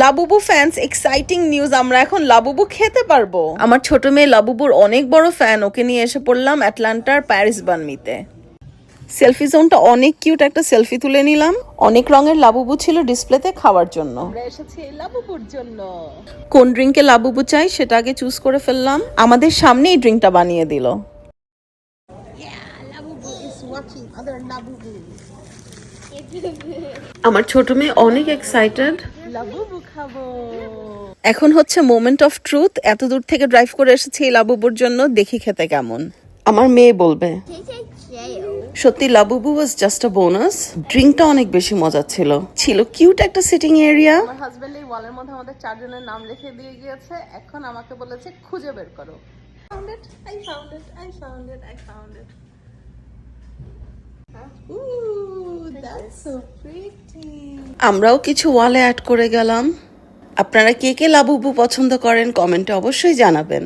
Labubu fans exciting news আমরা এখন Labubu খেতে পারব। আমার ছোট মেয়ে লাবুবুর অনেক বড় ফ্যান ওকে নিয়ে এসে পড়লাম অ্যাটলান্টার প্যারিস বানমিতে। সেলফি জোনটা অনেক কিউট একটা সেলফি তুলে নিলাম। অনেক রঙের লাবুবু ছিল ডিসপ্লেতে খাওয়ার জন্য। আমরা লাবুবুর জন্য। কোন ড্রিঙ্কে লাবুবু চাই সেটা আগে চুজ করে ফেললাম। আমাদের সামনেই ড্রিঙ্কটা বানিয়ে দিল। আমার ছোট মেয়ে অনেক এক্সাইটেড লাবুবু খাব। এখন হচ্ছে মোমেন্ট অফ ট্রুথ এত দূর থেকে ড্রাইভ করে এসেছি এই লাবুবুর জন্য। দেখি খেতে কেমন। আমার মেয়ে বলবে। সত্যি Labubu was just a bonus ড্রিঙ্কটা অনেক বেশি মজা ছিল। ছিল কিউট একটা সিটিং এরিয়া আমার হাজবেন্ড এই ওয়ালের মধ্যে আমাদের চারজনের নাম লিখে দিয়ে গিয়েছে। এখন আমাকে বলেছে খুঁজে বের করো। Found it I found it I found it I found it. Ooh. আমরাও কিছু ওয়ালে অ্যাড করে গেলাম। আপনারা কে কে লাবুবু পছন্দ করেন কমেন্টে অবশ্যই জানাবেন।